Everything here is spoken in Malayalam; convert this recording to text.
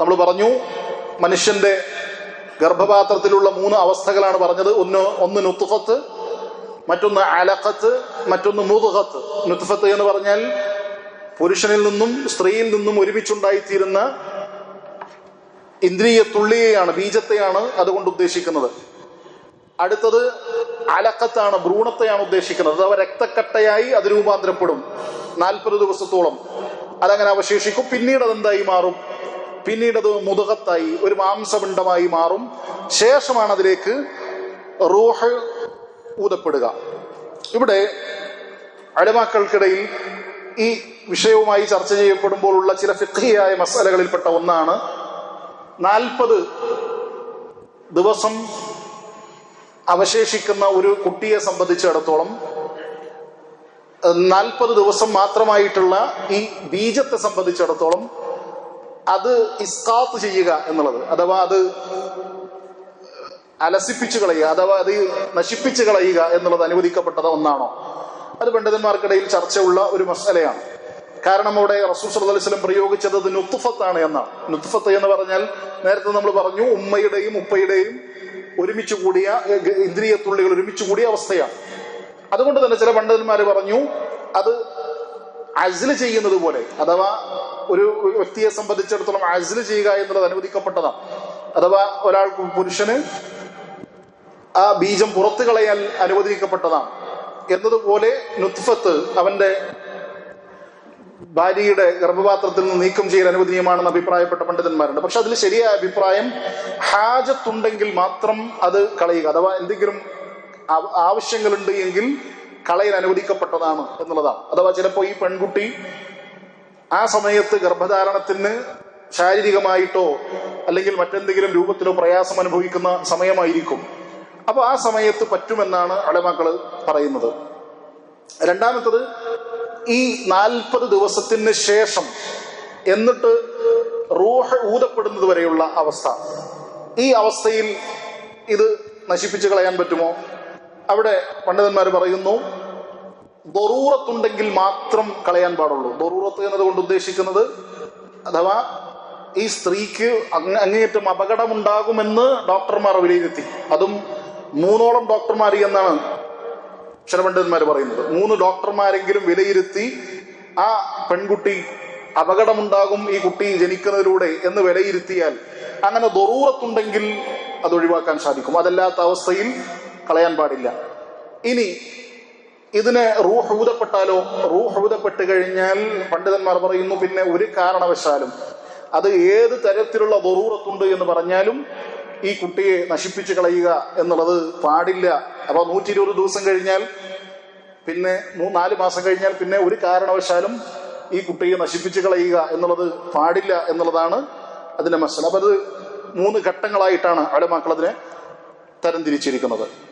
നമ്മൾ പറഞ്ഞു മനുഷ്യന്റെ ഗർഭപാത്രത്തിലുള്ള മൂന്ന് അവസ്ഥകളാണ് പറഞ്ഞത്. ഒന്ന് ഒന്ന് നുത്തുഫത്ത് മറ്റൊന്ന് അലഖത്ത് മറ്റൊന്ന് മുതുഹത്ത് നുത്തുഫത്ത് എന്ന് പറഞ്ഞാൽ പുരുഷനിൽ നിന്നും സ്ത്രീയിൽ നിന്നും ഒരുമിച്ചുണ്ടായിത്തീരുന്ന ഇന്ദ്രിയ തുള്ളിയെയാണ് ബീജത്തെയാണ് അതുകൊണ്ട് ഉദ്ദേശിക്കുന്നത്. അടുത്തത് അലക്കത്താണ് ഭ്രൂണത്തെയാണ് ഉദ്ദേശിക്കുന്നത്. അവ രക്തക്കട്ടയായി അത് രൂപാന്തരപ്പെടും. നാൽപ്പത് ദിവസത്തോളം. അതങ്ങനെ അവശേഷിക്കും. പിന്നീട് അതെന്തായി മാറും? പിന്നീട് അത് മുതുകത്തായി ഒരു മാംസപിണ്ഡമായി മാറും. ശേഷമാണ് അതിലേക്ക് റൂഹ് ഊതപ്പെടുക. ഇവിടെ അടിമാക്കൾക്കിടയിൽ ഈ വിഷയവുമായി ചർച്ച ചെയ്യപ്പെടുമ്പോൾ ഉള്ള ചില ഫിഖിയായ മസാലകളിൽപ്പെട്ട ഒന്നാണ്. നാൽപ്പത് ദിവസം അവശേഷിക്കുന്ന ഒരു കുട്ടിയെ സംബന്ധിച്ചിടത്തോളം നാൽപ്പത് ദിവസം മാത്രമായിട്ടുള്ള ഈ ബീജത്തെ സംബന്ധിച്ചിടത്തോളം അത് ഇസ്കാത്ത് ചെയ്യുക എന്നുള്ളത്. അഥവാ അത് അലസിപ്പിച്ചു കളയുക അഥവാ അത് നശിപ്പിച്ചു കളയുക എന്നുള്ളത് അനുവദിക്കപ്പെട്ടത് ഒന്നാണോ? അത് പണ്ഡിതന്മാർക്കിടയിൽ ചർച്ചയുള്ള ഒരു മസലയാണ്. കാരണം അവിടെ റസൂൽ വസല്ലം പ്രയോഗിച്ചത് അത് നുത്തുഫത്താണ് എന്നാണ്. നുത്തുഫത്ത് എന്ന് പറഞ്ഞാൽ നേരത്തെ നമ്മൾ പറഞ്ഞു ഉമ്മയുടെയും ഉപ്പയുടെയും ഒരുമിച്ച് കൂടിയ ഇന്ദ്രിയ തുള്ളികൾ ഒരുമിച്ച് കൂടിയ അവസ്ഥയാണ്. അതുകൊണ്ട് തന്നെ ചില പണ്ഡിതന്മാർ പറഞ്ഞു അത് അസിൽ ചെയ്യുന്നത് പോലെ അഥവാ ഒരു വ്യക്തിയെ സംബന്ധിച്ചിടത്തോളം അസിൽ ചെയ്യുക എന്നുള്ളത് അനുവദിക്കപ്പെട്ടതാണ്. അഥവാ ഒരാൾക്ക് പുരുഷന് ആ ബീജം പുറത്തു കളയാൻ അനുവദിക്കപ്പെട്ടതാണ്. എന്നതുപോലെ നുത്ഫത്ത് അവന്റെ ഭാര്യയുടെ ഗർഭപാത്രത്തിൽ നിന്ന് നീക്കം ചെയ്യൽ അനുവദനീയമാണെന്ന് അഭിപ്രായപ്പെട്ട പണ്ഡിതന്മാരുണ്ട്. പക്ഷെ അതിൽ ശരിയായ അഭിപ്രായം ഹാജത്തുണ്ടെങ്കിൽ മാത്രം അത് കളയുക. അഥവാ എന്തെങ്കിലും ആവ- ആവശ്യങ്ങളുണ്ട് എങ്കിൽ കളയാൻ അനുവദിക്കപ്പെട്ടതാണ് എന്നുള്ളതാണ്. അഥവാ ചിലപ്പോൾ ഈ പെൺകുട്ടി ആ സമയത്ത് ഗർഭധാരണത്തിന് ശാരീരികമായിട്ടോ അല്ലെങ്കിൽ മറ്റെന്തെങ്കിലും രൂപത്തിലോ പ്രയാസം അനുഭവിക്കുന്ന സമയമായിരിക്കും. അപ്പൊ ആ സമയത്ത് പറ്റുമെന്നാണ് അളമാക്കൾ പറയുന്നത്. രണ്ടാമത്തത് ഈ നാൽപ്പത് ദിവസത്തിന് ശേഷം എന്നിട്ട് റൂഹ് ഊതപ്പെടുന്നത് വരെയുള്ള അവസ്ഥ. ഈ അവസ്ഥയിൽ ഇത് നശിപ്പിച്ചു കളയാൻ പറ്റുമോ? അവിടെ പണ്ഡിതന്മാർ പറയുന്നു ദൊറൂറത്തുണ്ടെങ്കിൽ മാത്രം കളയാൻ പാടുള്ളൂ. ദൊറൂറത്ത് എന്നതുകൊണ്ട് ഉദ്ദേശിക്കുന്നത് അഥവാ ഈ സ്ത്രീക്ക് അങ്ങ- അങ്ങേയറ്റം അപകടമുണ്ടാകുമെന്ന് ഡോക്ടർമാർ വിലയിരുത്തി. അതും മൂന്നോളം ഡോക്ടർമാർ എന്നാണ് ക്ഷരപണ്ഡിതന്മാർ പറയുന്നത്. മൂന്ന് ഡോക്ടർമാരെങ്കിലും വിലയിരുത്തി ആ പെൺകുട്ടി അപകടമുണ്ടാകും ഈ കുട്ടി ജനിക്കുന്നതിലൂടെ എന്ന് വിലയിരുത്തിയാൽ അങ്ങനെ ദൊറൂറത്തുണ്ടെങ്കിൽ അത് ഒഴിവാക്കാൻ സാധിക്കും. അതല്ലാത്ത അവസ്ഥയിൽ കളയാൻ പാടില്ല. ഇനി ഇതിനെ റൂഹ് ഊതപ്പെട്ടാലോ? റൂഹ് ഊതപ്പെട്ട് കഴിഞ്ഞാൽ പണ്ഡിതന്മാർ പറയുന്നു പിന്നെ ഒരു കാരണവശാലും അത് ഏത് തരത്തിലുള്ള ദൊറൂറത്തുണ്ട് എന്ന് പറഞ്ഞാലും ഈ കുട്ടിയെ നശിപ്പിച്ചു കളയുക എന്നുള്ളത് പാടില്ല. അപ്പൊ നൂറ്റി ഇരുപത് ദിവസം കഴിഞ്ഞാൽ പിന്നെ നാല് മാസം കഴിഞ്ഞാൽ പിന്നെ ഒരു കാരണവശാലും ഈ കുട്ടിയെ നശിപ്പിച്ചു കളയുക എന്നുള്ളത് പാടില്ല എന്നുള്ളതാണ് അതിന്റെ മസല. അപ്പൊ അത് മൂന്ന് ഘട്ടങ്ങളായിട്ടാണ് അടമാക്കൾ അതിനെ തരംതിരിച്ചിരിക്കുന്നത്